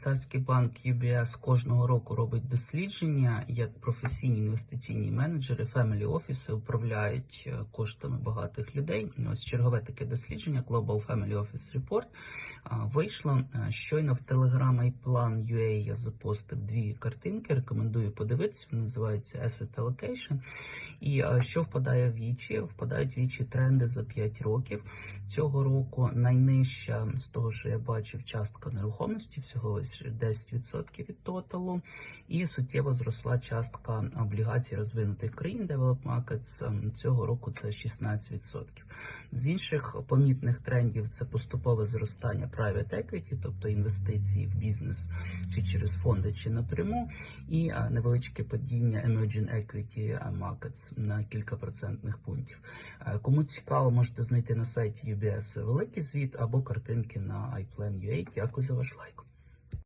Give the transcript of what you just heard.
швейцарський банк UBS кожного року робить дослідження, як професійні інвестиційні менеджери, family офіси управляють е, коштами багатих людей. Ось чергове таке дослідження Global Family Office Report вийшло Е, щойно в Telegram iPlan UA я запостив дві картинки. Рекомендую подивитися. Вони називаються Asset Allocation. І е, що впадає в вічі? Впадають в вічі тренди за 5 років. Цього року найнижча з того, що я бачив, частка нерухомості, всього ось 10% від тоталу, і суттєво зросла частка облігацій розвинутих країн Developed Markets. Ем, Цього року це 16%. З інших помітних трендів це поступове зростання private equity, тобто інвестиції в бізнес чи через фонди, чи напряму, і е, невеличке падіння emerging equity markets на кілька процентних пунктів. Е, Кому цікаво, можете знайти на сайті UBS великий звіт або картинки на iPlan.ua. Дякую за ваш лайк.